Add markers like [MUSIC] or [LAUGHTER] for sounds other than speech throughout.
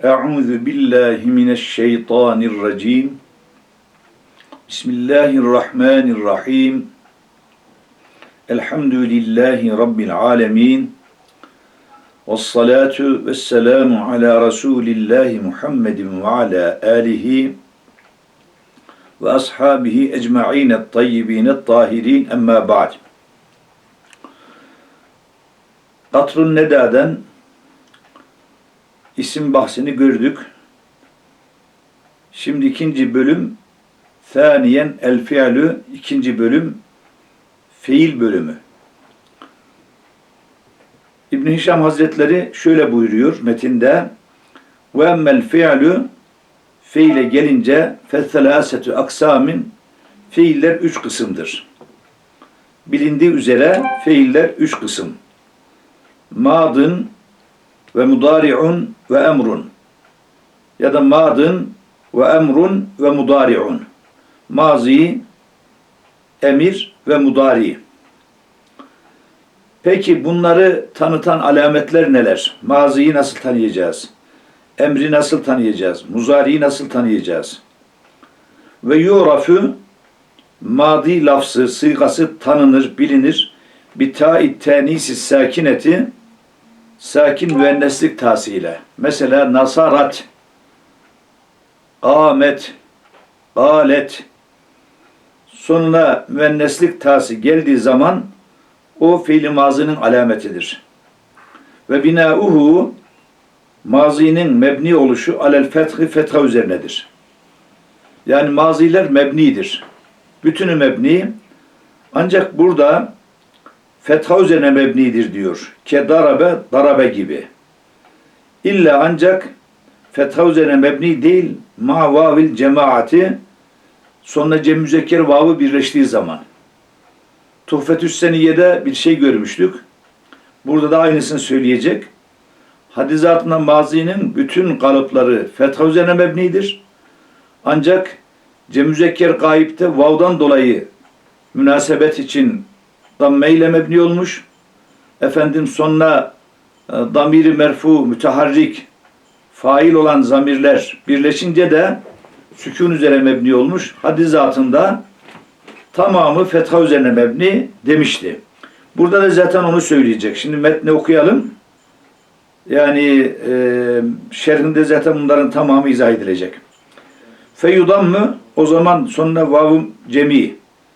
أعوذ بالله من الشيطان الرجيم. بسم الله الرحمن الرحيم. الحمد لله رب العالمين. والصلاة والسلام على رسول الله محمد وعلى آله وأصحابه أجمعين الطيبين الطاهرين. أما بعد قطر الندادن isim bahsini gördük. Şimdi ikinci bölüm Thaniyen el fi'lü ikinci bölüm fiil bölümü. İbn Hişam Hazretleri şöyle buyuruyor metinde ve emmel fi'lü fiile gelince fethelasetu aksamin fiiller üç kısımdır. Bilindiği üzere fiiller üç kısım. Madın ve mudari'un ve emrun ya da madın ve emrun ve mudari'un mazi emir ve mudari peki bunları tanıtan alametler neler? maziyi nasıl tanıyacağız? emri nasıl tanıyacağız? muzariyi nasıl tanıyacağız? ve yurafu madi lafzı, sığası tanınır, bilinir. Bir ta'id tenisi sakineti sakin müenneslik tasiyle. Mesela nasarat, amet, alet sonuna müenneslik tası geldiği zaman o fiili mazinin alametidir. Ve binauhu mazinin mebni oluşu alel fethi fetha üzerinedir. Yani maziler mebnidir. Bütünü mebni. Ancak burada fetha mebnidir diyor. Ke darabe, darabe gibi. İlla ancak fetha mebni değil, ma vavil cemaati sonuna cem müzekker vavı birleştiği zaman. Tuhfetüs Seniye'de bir şey görmüştük. Burada da aynısını söyleyecek. Hadizatına mazinin bütün kalıpları fetha mebnidir. Ancak cem müzekker gayipte vav'dan dolayı münasebet için damme mebni olmuş. Efendim sonuna e, damiri merfu, müteharrik, fail olan zamirler birleşince de sükun üzere mebni olmuş. Hadis zatında tamamı fetha üzerine mebni demişti. Burada da zaten onu söyleyecek. Şimdi metni okuyalım. Yani e, şerhinde zaten bunların tamamı izah edilecek. Feyudan mı? O zaman sonuna vavum cemi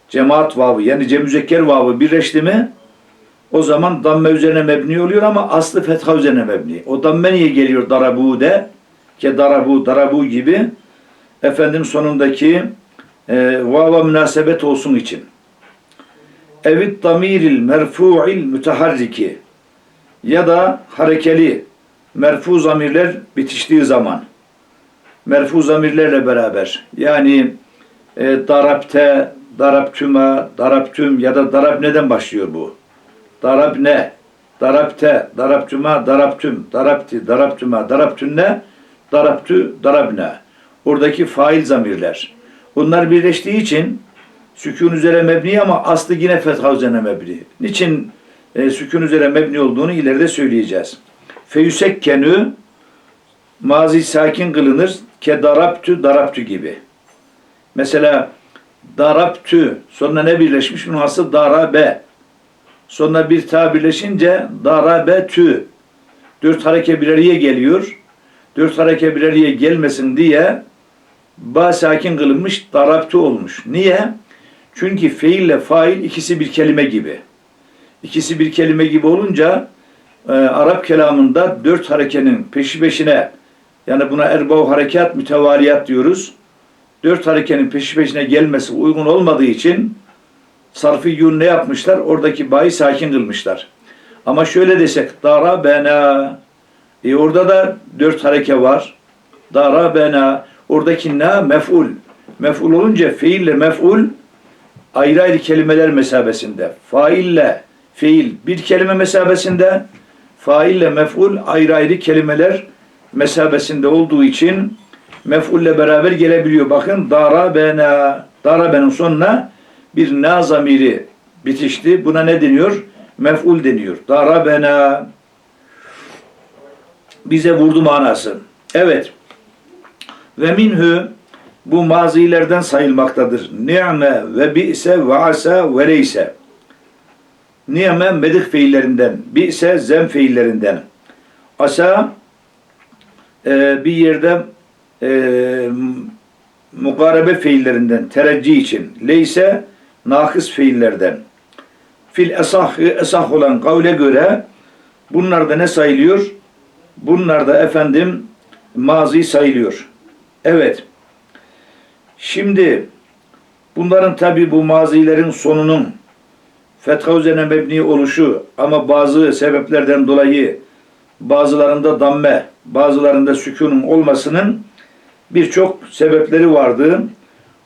cemaat vavı yani cem müzekker vavı birleşti mi o zaman damme üzerine mebni oluyor ama aslı fetha üzerine mebni. O damme niye geliyor darabu de ke darabu darabu gibi efendim sonundaki e, vava münasebet olsun için. Evit damiril merfu'il müteharriki ya da harekeli merfu zamirler bitiştiği zaman merfu zamirlerle beraber yani e, darapte, daraptüma, daraptüm ya da darab neden başlıyor bu? Darab ne? Darapte, daraptüma, daraptüm, darapti, daraptüma, daraptünne, daraptü, darabne. Oradaki fail zamirler. Bunlar birleştiği için sükun üzere mebni ama aslı yine fetha üzerine mebni. Niçin e, sükun üzere mebni olduğunu ileride söyleyeceğiz. Feyüsekkenü mazi sakin kılınır ke daraptü daraptü gibi. Mesela daraptü sonra ne birleşmiş? Aslı darabe. Sonra bir ta birleşince darabetü. Dört hareke bir araya geliyor. Dört hareke bir araya gelmesin diye ba sakin kılınmış daraptü olmuş. Niye? Çünkü fiille fail ikisi bir kelime gibi. İkisi bir kelime gibi olunca e, Arap kelamında dört harekenin peşi peşine yani buna erbav harekat mütevaliyat diyoruz dört harekenin peşi peşine gelmesi uygun olmadığı için sarfı yun ne yapmışlar? Oradaki bayi sakin kılmışlar. Ama şöyle desek dara bena e orada da dört hareke var. Dara bena oradaki na mef'ul. Mef'ul olunca fiille mef'ul ayrı ayrı kelimeler mesabesinde. Faille fiil bir kelime mesabesinde. Faille mef'ul ayrı ayrı kelimeler mesabesinde olduğu için mef'ulle beraber gelebiliyor. Bakın darabena darabenin sonuna bir na zamiri bitişti. Buna ne deniyor? Mef'ul deniyor. Darabena bize vurdu manası. Evet. Ve minhu bu mazilerden sayılmaktadır. Ni'me ve bi'se ve asa ve leyse. Ni'me medih fiillerinden, bi'se zem fiillerinden. Asa e, bir yerde e, mukarebe fiillerinden, tereccih için. Leyse nakıs fiillerden. Fil esah, esah olan kavle göre bunlar da ne sayılıyor? Bunlar da efendim mazi sayılıyor. Evet. Şimdi bunların tabi bu mazilerin sonunun fetha üzerine mebni oluşu ama bazı sebeplerden dolayı bazılarında damme, bazılarında sükunun olmasının birçok sebepleri vardı.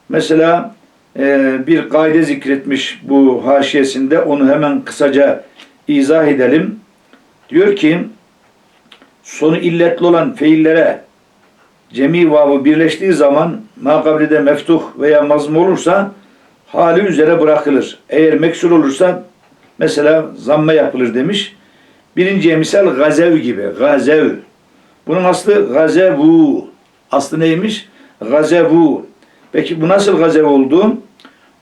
Mesela e, bir kaide zikretmiş bu haşiyesinde onu hemen kısaca izah edelim. Diyor ki sonu illetli olan fiillere cemi vavı birleştiği zaman makabride meftuh veya mazm olursa hali üzere bırakılır. Eğer meksur olursa mesela zamme yapılır demiş. Birinciye misal gazev gibi. Gazev. Bunun aslı gazevu. Aslı neymiş? Gazevu. Peki bu nasıl gazev oldu?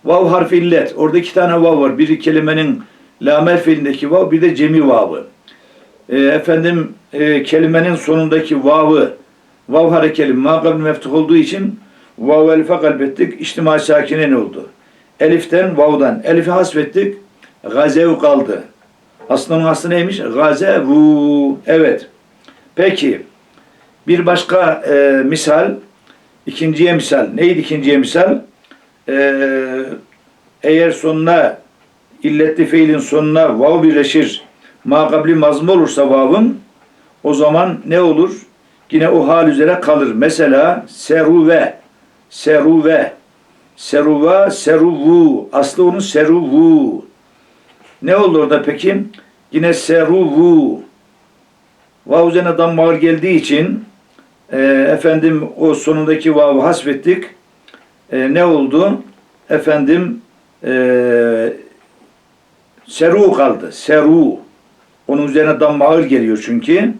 Vav harfi illet. Orada iki tane vav var. Biri kelimenin lamel fiilindeki vav, bir de cemi vavı. E, efendim e, kelimenin sonundaki vavı vav harekeli makabl meftuh olduğu için vav elife kalbettik. İçtima sakinen oldu. Eliften vavdan. Elifi hasfettik. Gazev kaldı. Aslının aslı neymiş? Gazevu. Evet. Peki. Bir başka e, misal. ikinciye misal. Neydi ikinciye misal? Ee, eğer sonuna illetli fiilin sonuna vav birleşir makabli mazmum olursa vavın o zaman ne olur? Yine o hal üzere kalır. Mesela seruve seruve seruva seruvu aslı onun seruvu ne olur orada peki? Yine seruvu vav üzerine damma geldiği için e, efendim o sonundaki vav'ı hasbettik e, ne oldu? Efendim e, seru kaldı. Seru. Onun üzerine damma ağır geliyor çünkü.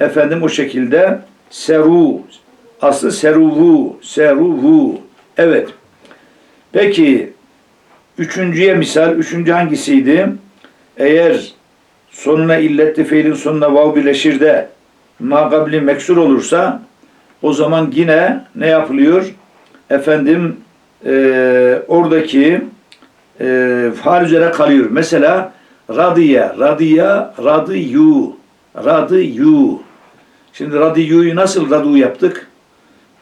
Efendim o şekilde seru. Aslı seruvu. Seruvu. Evet. Peki üçüncüye misal. Üçüncü hangisiydi? Eğer sonuna illetli fiilin sonuna vav birleşir de makabli meksur olursa o zaman yine ne yapılıyor? efendim e, oradaki e, faal üzere kalıyor. Mesela radiye, radiya, radiyu, radiyu. Şimdi radiyu'yu nasıl radu yaptık?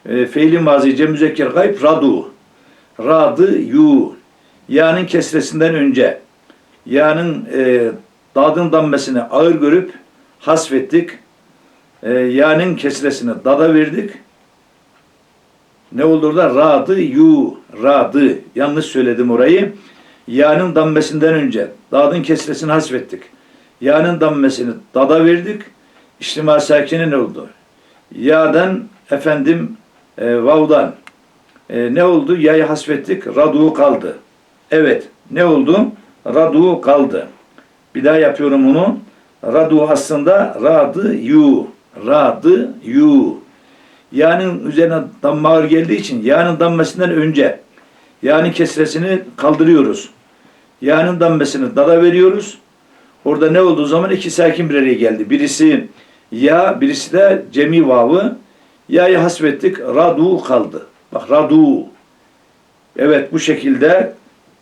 E, Feili mazi cem müzekker gayb radu. Radiyu. Ya'nın kesresinden önce. Ya'nın e, dadın dammesini ağır görüp hasfettik. E, ya'nın kesresini dada verdik ne oldu orada? Radı yu, radı. Yanlış söyledim orayı. Ya'nın dammesinden önce dadın kesresini hasfettik. Ya'nın dammesini dada verdik. İçtima sakini ne oldu? Ya'dan efendim e, vav'dan e, ne oldu? Ya'yı hasfettik. Radu kaldı. Evet. Ne oldu? Radu kaldı. Bir daha yapıyorum onu. Radu aslında radı yu. Radı yu. Ya'nın üzerine damma geldiği için Ya'nın dammesinden önce Ya'nın kesresini kaldırıyoruz. Ya'nın dammesini dada veriyoruz. Orada ne olduğu zaman iki sakin bir araya geldi. Birisi ya, birisi de cemi vavı. Ya'yı hasbettik. Radu kaldı. Bak radu. Evet bu şekilde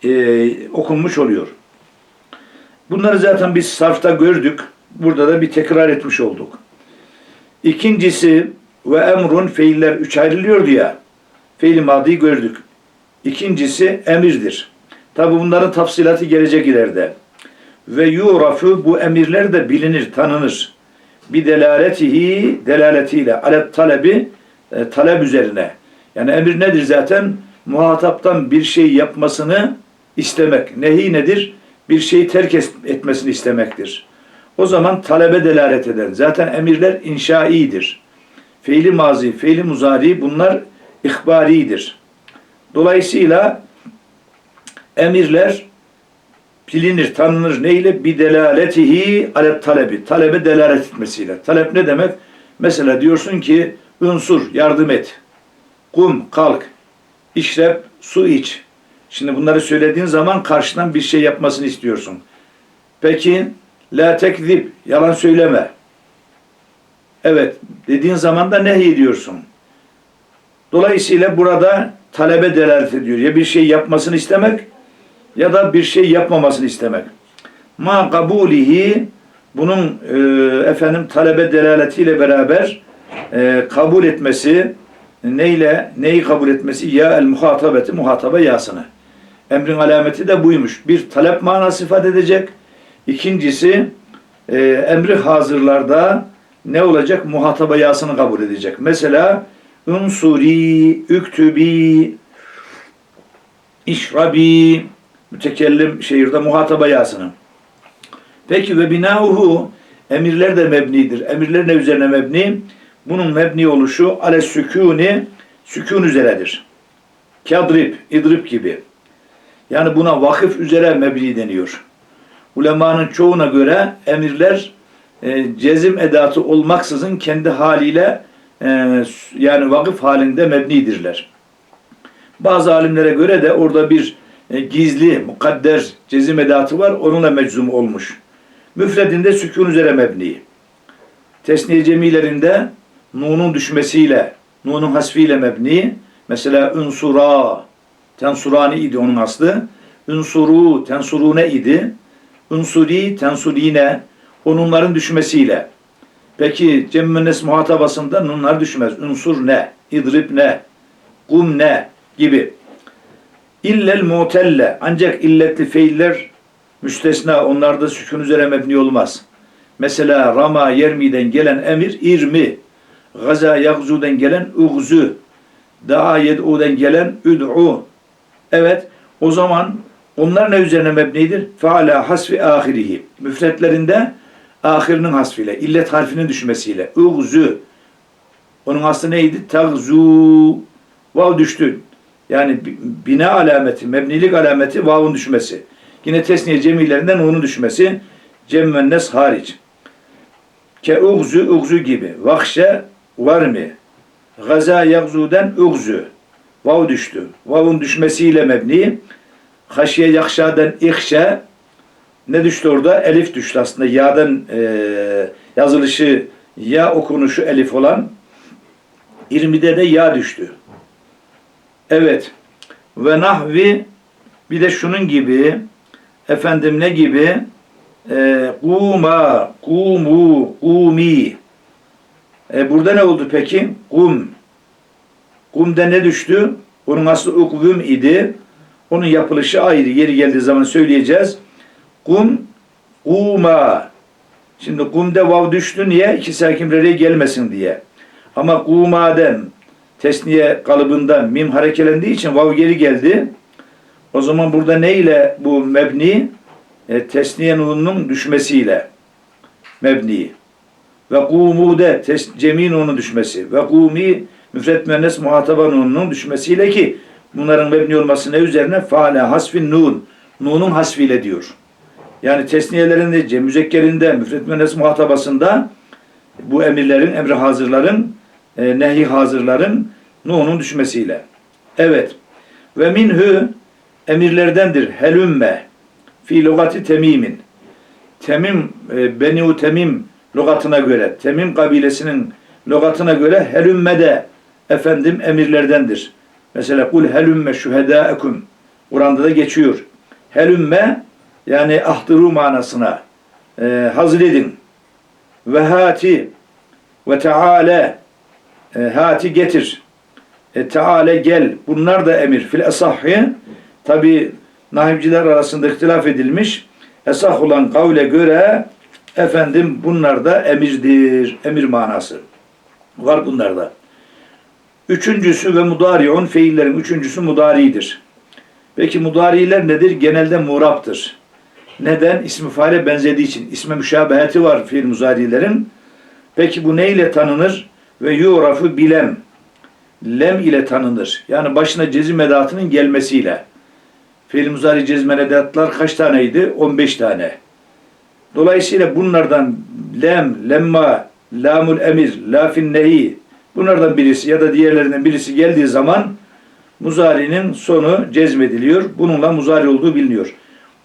e, okunmuş oluyor. Bunları zaten biz sarfta gördük. Burada da bir tekrar etmiş olduk. İkincisi ve emrun fiiller üç ayrılıyordu ya. Fiil madiyi gördük. İkincisi emirdir. Tabi bunların tafsilatı gelecek ileride. Ve yurafu bu emirler de bilinir, tanınır. Bir delaletihi delaletiyle alet talebi e, talep üzerine. Yani emir nedir zaten? Muhataptan bir şey yapmasını istemek. Nehi nedir? Bir şeyi terk etmesini istemektir. O zaman talebe delalet eden. Zaten emirler inşaidir fiili mazi, fiili muzari bunlar ihbaridir. Dolayısıyla emirler bilinir, tanınır. Neyle? Bir delaletihi alet talebi. Talebe delalet etmesiyle. Talep ne demek? Mesela diyorsun ki Ünsur, yardım et. Kum, kalk. İşrep, su iç. Şimdi bunları söylediğin zaman karşıdan bir şey yapmasını istiyorsun. Peki, la tekzib, yalan söyleme. Evet, dediğin zaman da nehy ediyorsun. Dolayısıyla burada talebe delalet ediyor. Ya bir şey yapmasını istemek ya da bir şey yapmamasını istemek. Ma kabulihi bunun e, efendim talebe delaletiyle beraber e, kabul etmesi neyle neyi kabul etmesi ya el muhatabeti muhataba yasını. Emrin alameti de buymuş. Bir talep manası ifade edecek. İkincisi e, emri hazırlarda ne olacak? Muhataba yasını kabul edecek. Mesela unsuri, üktübi, işrabi, mütekellim şehirde muhataba yasını. Peki ve binauhu emirler de mebnidir. Emirler ne üzerine mebni? Bunun mebni oluşu ale sükuni sükun üzeredir. Kadrib, idrib gibi. Yani buna vakıf üzere mebni deniyor. Ulemanın çoğuna göre emirler e, cezim edatı olmaksızın kendi haliyle e, yani vakıf halinde mebnidirler. Bazı alimlere göre de orada bir e, gizli, mukadder cezim edatı var. Onunla meczum olmuş. Müfredinde sükun üzere mebni. Tesniye cemilerinde nunun düşmesiyle, nunun hasfiyle mebni. Mesela ünsura, tensurani idi onun aslı. Ünsuru, tensurune idi. Ünsuri, tensurine, onunların düşmesiyle. Peki cemmünnes muhatabasında nunlar düşmez. Ünsur ne, idrib ne, kum ne gibi. İllel mutelle ancak illetli fiiller müstesna onlarda sükun üzere mebni olmaz. Mesela Rama Yermi'den gelen emir irmi, Gaza Yagzu'den gelen uğzu, Da'a Yed'u'den gelen üd'u. Evet, o zaman onlar ne üzerine mebnidir? Feala hasfi ahirihi. Müfretlerinde ahirinin hasfiyle, illet harfinin düşmesiyle. Uğzu. Onun aslı neydi? Tagzu. Vav düştü. Yani bina alameti, mebnilik alameti vavun düşmesi. Yine tesniye cemilerinden onun düşmesi. Cem ve nes hariç. Ke uğzu, uğzu gibi. Vahşe, var mı? Gaza yagzu'den uğzu. Vav düştü. Vavun düşmesiyle mebni. Haşiye yakşaden ihşe. Ne düştü orada? Elif düştü aslında. Ya'dan e, yazılışı ya okunuşu elif olan. İrmide de ya düştü. Evet. Ve nahvi bir de şunun gibi efendim ne gibi e, kuma, kumu, kumi e, burada ne oldu peki? Kum. Kum'da ne düştü? Onun aslı ukvüm idi. Onun yapılışı ayrı. Yeri geldiği zaman söyleyeceğiz. Kum, kuma. Şimdi kumde vav düştü niye? İki sakin gelmesin diye. Ama kumaden tesniye kalıbında mim harekelendiği için vav geri geldi. O zaman burada ne ile bu mebni? E, tesniye nununun düşmesiyle mebni. Ve kumude tes, cemi nunun düşmesi. Ve kumi müfret müennes muhataba nununun düşmesiyle ki bunların mebni olması ne üzerine? Faale hasfin nun. Nunun hasfiyle diyor. Yani tesniyelerinde, müzekkerinde, müfret müennes muhatabasında bu emirlerin, emri hazırların, e, nehi hazırların nunun düşmesiyle. Evet. Ve minhü emirlerdendir. Helümme fi lugati temimin. Temim, e, Beniu Temim lügatına göre, Temim kabilesinin lügatına göre helümme de efendim emirlerdendir. Mesela kul helümme şühedâekum. Kur'an'da da geçiyor. Helümme yani ahdıru manasına e, hazır edin. Ve hati ve teale e, hati getir. E, teale gel. Bunlar da emir. Fil esahhi tabi nahivciler arasında ihtilaf edilmiş. Esah olan kavle göre efendim bunlar da emirdir. Emir manası. Var bunlarda. Üçüncüsü ve mudariun fiillerin üçüncüsü mudaridir. Peki mudariler nedir? Genelde muraptır. Neden? İsmi faile benzediği için. İsme müşabeheti var fiil muzarilerin. Peki bu ne ile tanınır? Ve yurafı bilem. Lem ile tanınır. Yani başına cezim edatının gelmesiyle. Fiil muzari cezmen edatlar kaç taneydi? 15 tane. Dolayısıyla bunlardan lem, lemma, lamul emir, lafin nehi, Bunlardan birisi ya da diğerlerinden birisi geldiği zaman muzari'nin sonu cezmediliyor. Bununla muzari olduğu biliniyor.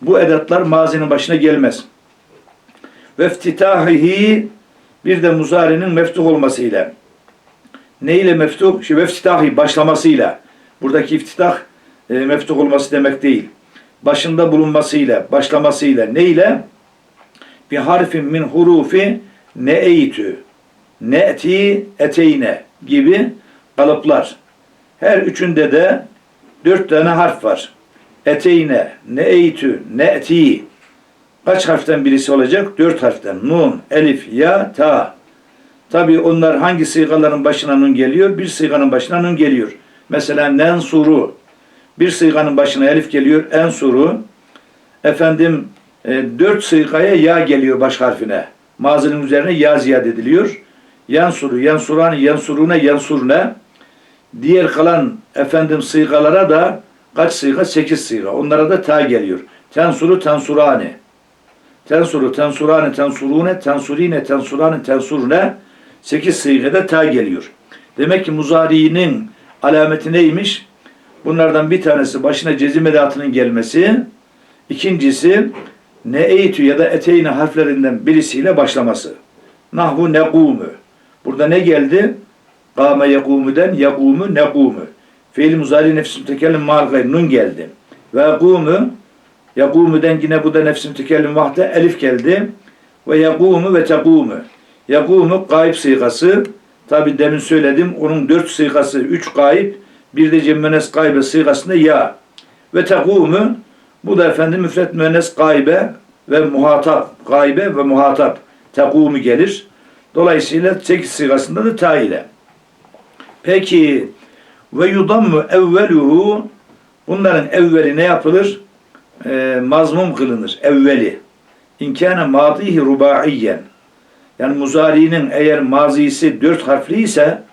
Bu edatlar mazinin başına gelmez. Ve iftitahihi bir de muzari'nin meftuh olmasıyla. Ne ile meftuh? Şey, ve iftitahi başlamasıyla. Buradaki iftitah e, meftuh olması demek değil. Başında bulunmasıyla, başlamasıyla. Ne ile? Bir harfin min hurufi ne'eytü, ne'ti, eteyne gibi kalıplar. Her üçünde de dört tane harf var. Eteyne, ne'eytü, ne'ti. Kaç harften birisi olacak? Dört harften. Nun, elif, ya, ta. Tabi onlar hangi sigaların başına nun geliyor? Bir siganın başına nun geliyor. Mesela nensuru. Bir siganın başına elif geliyor. Ensuru. Efendim e, dört sigaya ya geliyor baş harfine. Mazinin üzerine ya ziyade ediliyor. Yansuru, yansurani, yansurune, yansurne. Diğer kalan efendim sigalara da kaç siga? Sekiz siga. Onlara da ta geliyor. Tensuru, tensurani. Tensuru, tensurani, tensurune, tensurine, tensurani, tensurne. Sekiz sigada ta geliyor. Demek ki muzari'nin alameti neymiş? Bunlardan bir tanesi başına cezim edatının gelmesi. İkincisi ne eytü ya da eteyne harflerinden birisiyle başlaması. Nahvu negumu. Burada ne geldi? Kâme yegûmüden yegûmü negûmü. Fiil muzari nefsim tekellim mal gayr nun geldi. Ve yegûmü yegûmüden yine bu da nefsim tekellim vahde elif geldi. Ve yegûmü ve tegûmü. Yegûmü gayb sigası. Tabi demin söyledim onun dört sigası, üç gayb, bir de cemmenes gaybe sigasında ya. Ve tegûmü bu da efendim müfret müennes gaybe ve muhatap, gaybe ve muhatap tegûmü gelir. Dolayısıyla sekiz sigasında da ta ile. Peki ve yudammu evveluhu bunların evveli ne yapılır? Ee, mazmum kılınır. Evveli. İnkâne madihi rubaiyen. Yani muzari'nin eğer mazisi dört harfli ise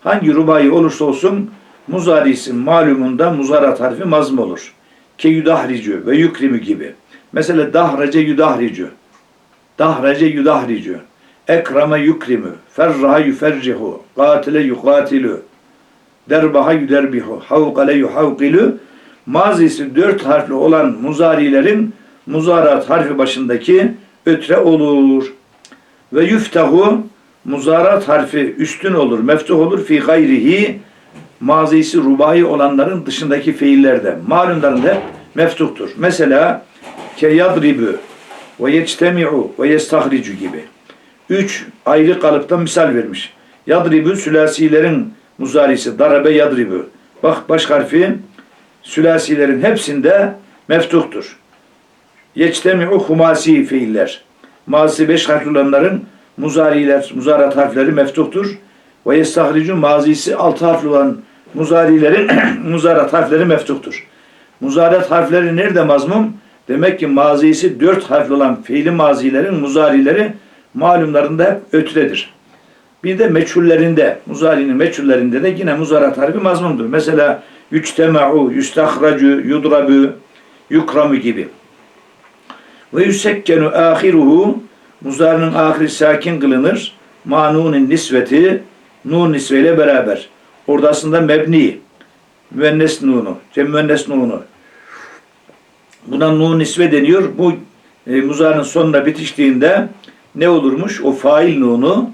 hangi rubai olursa olsun muzarisi malumunda muzarat harfi mazm olur. Ke yudahricu ve yukrimu gibi. Mesela dahrace yudahricu. Dahrace yudahricu. Ekrame yukrimu. Ferraha yufercihu. Katile yukatilu. Derbaha yuderbihu. Havkale yuhavkilu. Mazisi dört harfli olan muzarilerin muzarat harfi başındaki ötre olur. Ve yuftahu muzarat harfi üstün olur, meftuh olur fi gayrihi mazisi rubai olanların dışındaki fiillerde. Malumların hep meftuhtur. Mesela ke yadribu ve yectemi'u ve yestahricu gibi. Üç ayrı kalıptan misal vermiş. Yadribu sülasilerin muzarisi. Darabe yadribu. Bak baş harfi sülasilerin hepsinde meftuhtur. Yectemi'u humasi fiiller. Mazisi beş harfli olanların muzariler, muzarat harfleri meftuhtur. Ve yestahricu mazisi altı harfli olan muzarilerin [CLEARS THROAT] muzarat harfleri meftuhtur. Muzarat harfleri nerede mazmum? Demek ki mazisi dört harfli olan fiili mazilerin muzarileri malumlarında hep ötredir. Bir de meçhullerinde, muzarinin meçhullerinde de yine muzarat harfi mazmumdur. Mesela yüçtema'u, yüstahracu, yudrabu, yukramu gibi. Ve yüsekkenu ahiruhu muzarının ahiri sakin kılınır. Manunin nisveti nun nisveyle beraber. Orada aslında mebni. Müennes nunu. Cem müennes nunu. Buna nun nisve deniyor. Bu e, muzarın sonuna bitiştiğinde ne olurmuş? O fail nunu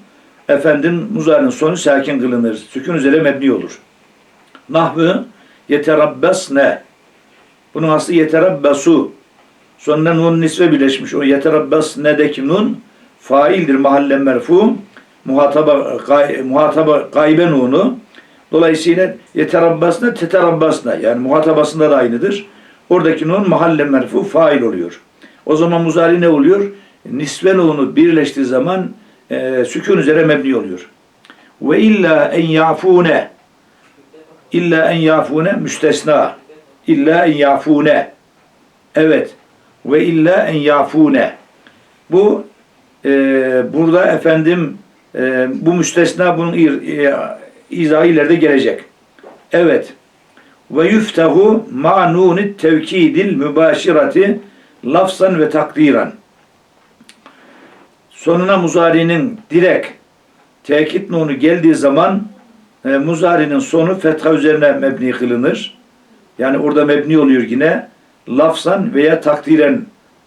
efendim muzarın sonu sakin kılınır. Sükun üzere mebni olur. Nahvı yeterabbasne. Bunun aslı yeterabbasu. Sonra nun nisve birleşmiş. O yeterabbas nedeki nun faildir mahallen merfu. Muhataba, gay, muhataba gaybe nunu. Dolayısıyla yeterabbasna teterabbasna yani muhatabasında da aynıdır. Oradaki nun mahalle merfu fail oluyor. O zaman muzari ne oluyor? Nisve nunu birleştiği zaman e, sükun üzere mebni oluyor. Ve illa en yafune illa en yafune müstesna illa en yafune evet ve illa en yafune bu e, burada efendim e, bu müstesna bunun e, izahı ileride gelecek. Evet. Ve yuftahu ma'nunit tevkidil mübaşirati lafzan ve takdiran. Sonuna muzarinin direkt tekit nunu geldiği zaman e, muzarinin sonu fetha üzerine mebni kılınır. Yani orada mebni oluyor yine. Lafzan veya takdiren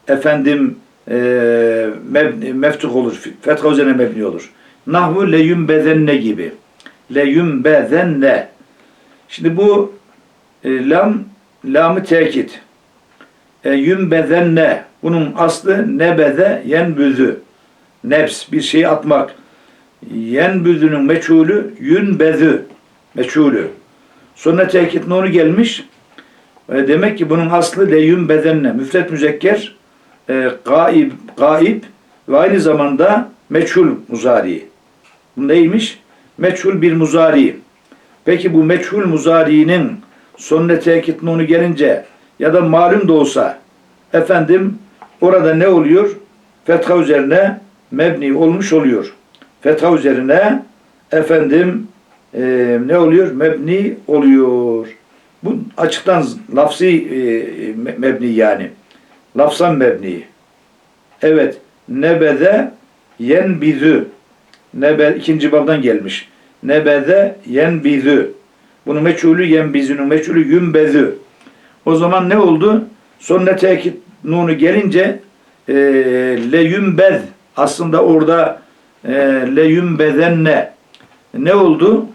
efendim e, meb- meftuh olur. Fetha üzerine mebni olur. Nahvu leyumbezenne gibi. Leyumbezenne. Şimdi bu e, lam lamı tekit. E, yumbezenne. Bunun aslı nebeze yenbüzü. Nebs bir şeyi atmak. Yenbüzünün meçhulü yünbezü. Meçhulü. Sonra tekit nunu gelmiş. E, demek ki bunun aslı leyün bedenne. Müfret müzekker e, gaib, gaib ve aynı zamanda meçhul muzari. Bu neymiş? Meçhul bir muzari. Peki bu meçhul muzari'nin sonuna tekit nunu gelince ya da malum da olsa efendim orada ne oluyor? Fetha üzerine mebni olmuş oluyor. Fetha üzerine efendim e, ne oluyor? Mebni oluyor. Bu açıktan lafzi e, me- mebni yani. Lafzan mebni. Evet. Nebede yenbizü. Nebe ikinci babdan gelmiş. Nebede yenbizü. Bunun meçhulü yenbizünün meçhulü yümbezü. O zaman ne oldu? Sonuna tekit nunu gelince e, le yümbez aslında orada e, le yümbezenne ne oldu?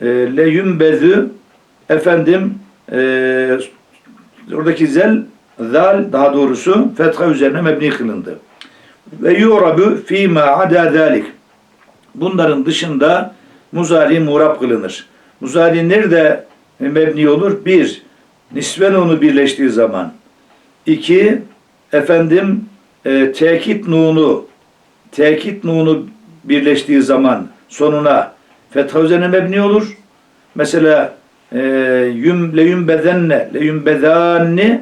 E, le yümbezü efendim e, oradaki zel zal daha doğrusu fetha üzerine mebni kılındı. Ve yurabu fîmâ adâ zâlik. Bunların dışında muzari murab kılınır. Muzari nerede mebni olur? Bir, nisven onu birleştiği zaman. İki, efendim e, tekit nunu tekit nunu birleştiği zaman sonuna fetha mebni olur. Mesela e, yum leyumbezenne leyumbezanni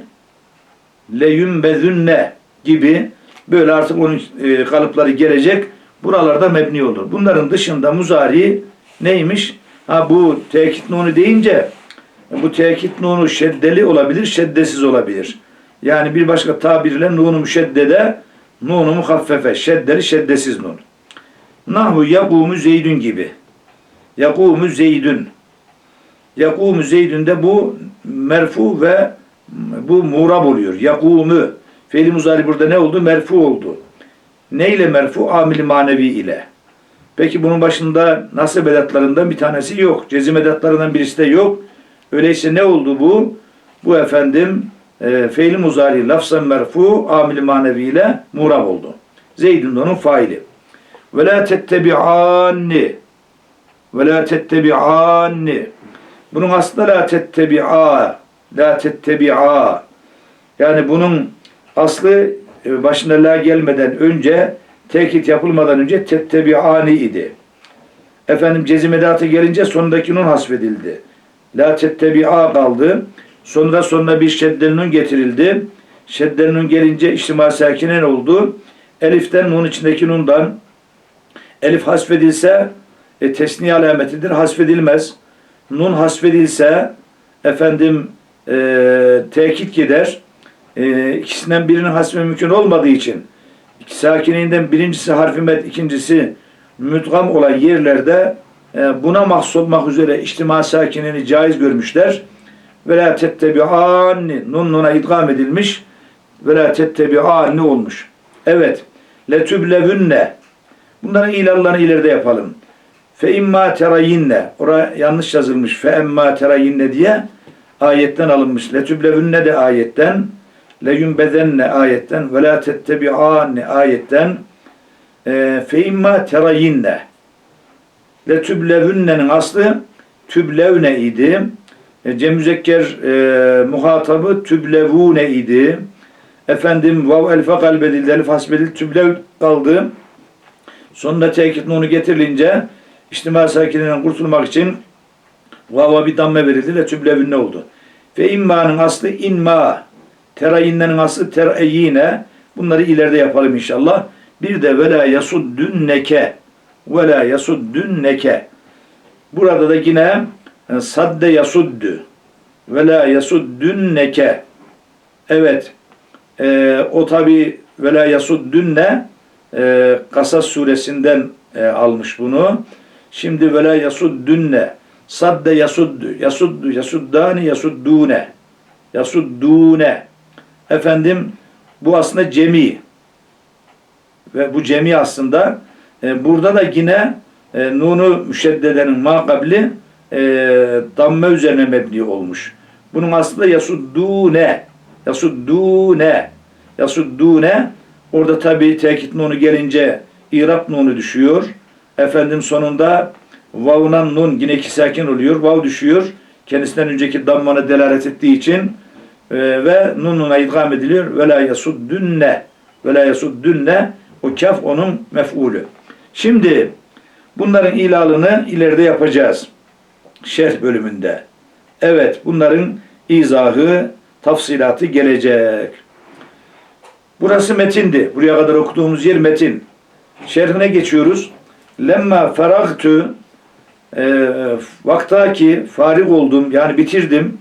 leyumbezünne gibi böyle artık onun e, kalıpları gelecek. Buralarda mebni olur. Bunların dışında muzari neymiş? Ha bu tekit nunu deyince bu tekit nunu şeddeli olabilir, şeddesiz olabilir. Yani bir başka tabirle nunu müşeddede, nunu muhaffefe, şeddeli, şeddesiz nun. Nahu yakumu zeydün gibi. Yakumu zeydün. Yakumu zeydün de bu merfu ve bu murab oluyor. Yakumu. Fiili muzari burada ne oldu? Merfu oldu. Ne ile merfu? Amil manevi ile. Peki bunun başında nasıl edatlarından bir tanesi yok. Cezim edatlarından birisi de yok. Öyleyse ne oldu bu? Bu efendim e, fiil muzari lafzan merfu amil manevi ile murab oldu. Zeydun onun faili. Ve la tettebi'anni ve la tettebi'anni bunun aslında la tettebi'a la tettebi'a yani bunun aslı e, başına la gelmeden önce tekit yapılmadan önce tettebi'ani idi. Efendim cezim edatı gelince sondaki nun hasfedildi. La tettebi'a kaldı. Sonra sonuna bir şedden nun getirildi. Şedden nun gelince içtima sakinen oldu. Eliften nun içindeki nundan elif hasfedilse e, tesniye alametidir. Hasfedilmez. Nun hasfedilse efendim e, tekit gider. E, ikisinden birinin hasfı mümkün olmadığı için sakininden birincisi harfi met, ikincisi müdgam olan yerlerde e, buna mahsus olmak üzere içtima sakinini caiz görmüşler. Ve la tettebi'anni nun nuna idgam edilmiş. Ve la tettebi'anni olmuş. Evet. Letüblevünne Bunların ilallarını ileride yapalım. Fe imma terayinne. Oraya yanlış yazılmış. Fe emma terayinne diye ayetten alınmış. Letüblevünne de ayetten. Leyumbezenne ayetten. Ve la tettebi'anne ayetten. Fe imma terayinne. Letüblevünne'nin aslı tüblevne idi. E, Cem müzekker e, muhatabı tüblevune idi. Efendim vav elfe kalbedildi, elif hasbedildi, tüblev kaldı. Sonunda tekit nunu getirilince içtima sakininden kurtulmak için vava bir damme verildi ve tüblevünne oldu. Ve imma'nın aslı inma, terayinnenin aslı tereyine. Bunları ileride yapalım inşallah. Bir de vela yasuddünneke vela yasuddünneke. Burada da yine sadde yasuddü vela yasuddünneke. Evet. E, o tabi vela yasuddünne e, Kasas suresinden e, almış bunu. Şimdi vela yasuddünne Sadde yasuddu. Yasuddu. Yasuddani yasuddune. Yasuddune. Efendim bu aslında cemi. Ve bu cemi aslında e, burada da yine e, nunu müşeddedenin makabli e, damme üzerine mebni olmuş. Bunun aslında yasuddune. Yasuddune. Yasuddune. Orada tabi tekit nunu gelince İrab nunu düşüyor. Efendim sonunda vav'dan nun yine iki sakin oluyor. Vav düşüyor. Kendisinden önceki dammana delalet ettiği için e, ve nununa idgam ediliyor. Ve la yasuddunne. Ve la yasuddunne. O kaf onun mef'ulü. Şimdi bunların ilalını ileride yapacağız. Şerh bölümünde. Evet bunların izahı, tafsilatı gelecek. Burası metindi. Buraya kadar okuduğumuz yer metin. Şerhine geçiyoruz. Lemma feragtu e, vaktaki farig oldum yani bitirdim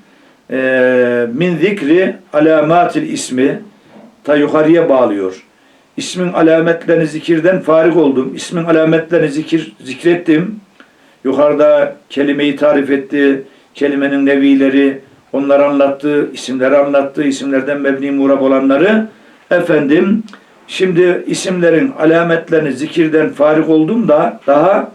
e, min zikri alamatil ismi ta yukarıya bağlıyor. İsmin alametlerini zikirden farig oldum. İsmin alametlerini zikir zikrettim. Yukarıda kelimeyi tarif etti. Kelimenin nevileri, onları anlattı, isimleri anlattı, isimlerden mebni murab olanları. Efendim, şimdi isimlerin alametlerini zikirden farik oldum da daha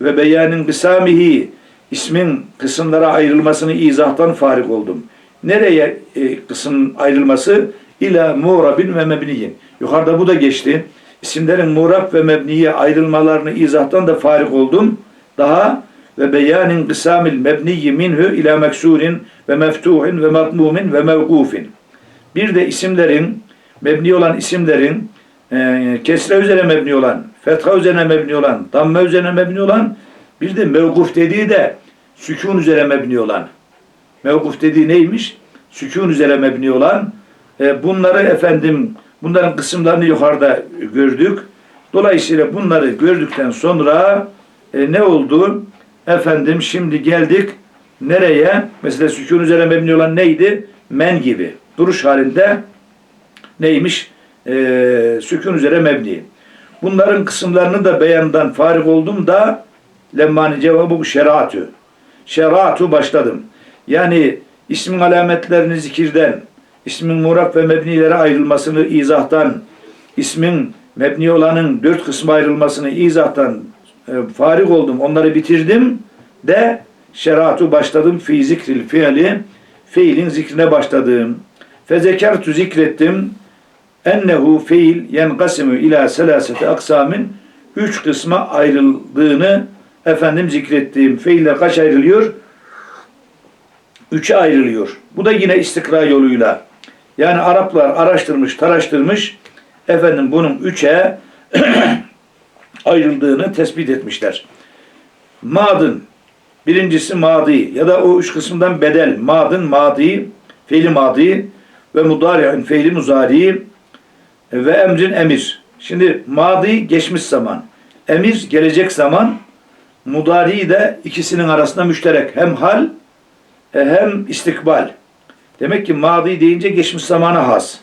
ve beyanın kısamihi ismin kısımlara ayrılmasını izahtan farik oldum. Nereye e, kısım ayrılması? İla murabin ve mebniyin. Yukarıda bu da geçti. İsimlerin murab ve mebniye ayrılmalarını izahtan da farik oldum. Daha ve beyanin kısamil mebniyyi minhu ila meksurin ve meftuhin ve matmumin ve mevkufin. Bir de isimlerin, mebni olan isimlerin e, kesre üzerine mebni olan, fetha üzerine mebni olan, damme üzerine mebni olan, bir de mevkuf dediği de sükun üzerine mebni olan. Mevkuf dediği neymiş? Sükun üzerine mebni olan. E, bunları efendim, bunların kısımlarını yukarıda gördük. Dolayısıyla bunları gördükten sonra e, ne oldu? Efendim şimdi geldik nereye? Mesela sükun üzerine mebni olan neydi? Men gibi. Duruş halinde neymiş? Ee, sükun üzere mebni. Bunların kısımlarını da beyandan farik oldum da lemmani cevabı bu şeriatü. Şeriatü başladım. Yani ismin alametlerini zikirden, ismin murab ve mebnilere ayrılmasını izahtan, ismin mebni olanın dört kısma ayrılmasını izahtan e, farik oldum, onları bitirdim de şeratu başladım fi zikril fiili fiilin zikrine başladım. Fezekertu zikrettim ennehu fiil yenkasimu ila selasete aksamin üç kısma ayrıldığını efendim zikrettiğim fiiller kaç ayrılıyor? Üçe ayrılıyor. Bu da yine istikra yoluyla. Yani Araplar araştırmış, taraştırmış. Efendim bunun üçe [CLEARS THROAT] ayrıldığını tespit etmişler. Madın birincisi madi ya da o üç kısımdan bedel. Madın madi, fiili madi ve mudari'in fiili muzari ve emrin emir. Şimdi madi geçmiş zaman. Emir gelecek zaman. Mudari de ikisinin arasında müşterek. Hem hal e, hem istikbal. Demek ki madi deyince geçmiş zamana has.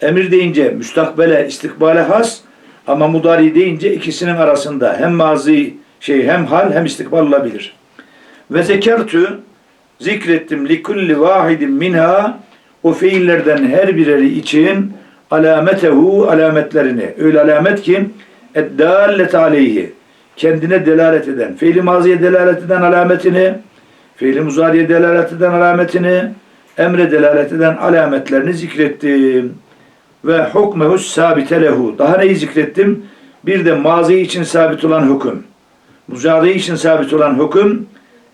Emir deyince müstakbele, istikbale has. Ama mudari deyince ikisinin arasında hem mazi şey hem hal hem istikbal olabilir. Ve zekertü zikrettim li kulli vahidin minha o fiillerden her bireri için alametehu alametlerini. Öyle alamet ki eddallet aleyhi kendine delalet eden, fiili maziye delalet eden alametini, fiili muzariye delalet eden alametini, emre delalet eden alametlerini zikrettim ve hukmehu sabite lehu. Daha neyi zikrettim? Bir de mazi için sabit olan hüküm. Muzari için sabit olan hüküm,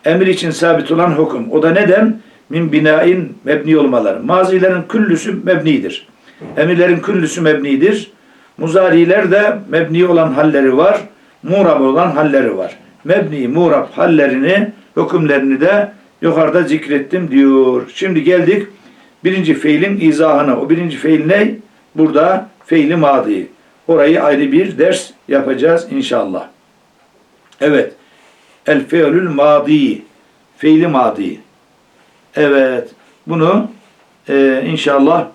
emir için sabit olan hüküm. O da neden? Min binain mebni olmaları. Mazilerin küllüsü mebnidir. Emirlerin küllüsü mebnidir. Muzariler de mebni olan halleri var. Murab olan halleri var. Mebni, murab hallerini, hükümlerini de yukarıda zikrettim diyor. Şimdi geldik birinci fiilin izahına. O birinci fiil ne? Burada fiili madi. Orayı ayrı bir ders yapacağız inşallah. Evet. El fiilül madi. Fiili madi. Evet. Bunu e, inşallah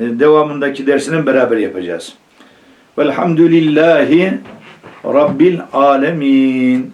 e, devamındaki dersinin beraber yapacağız. Velhamdülillahi Rabbil alemin.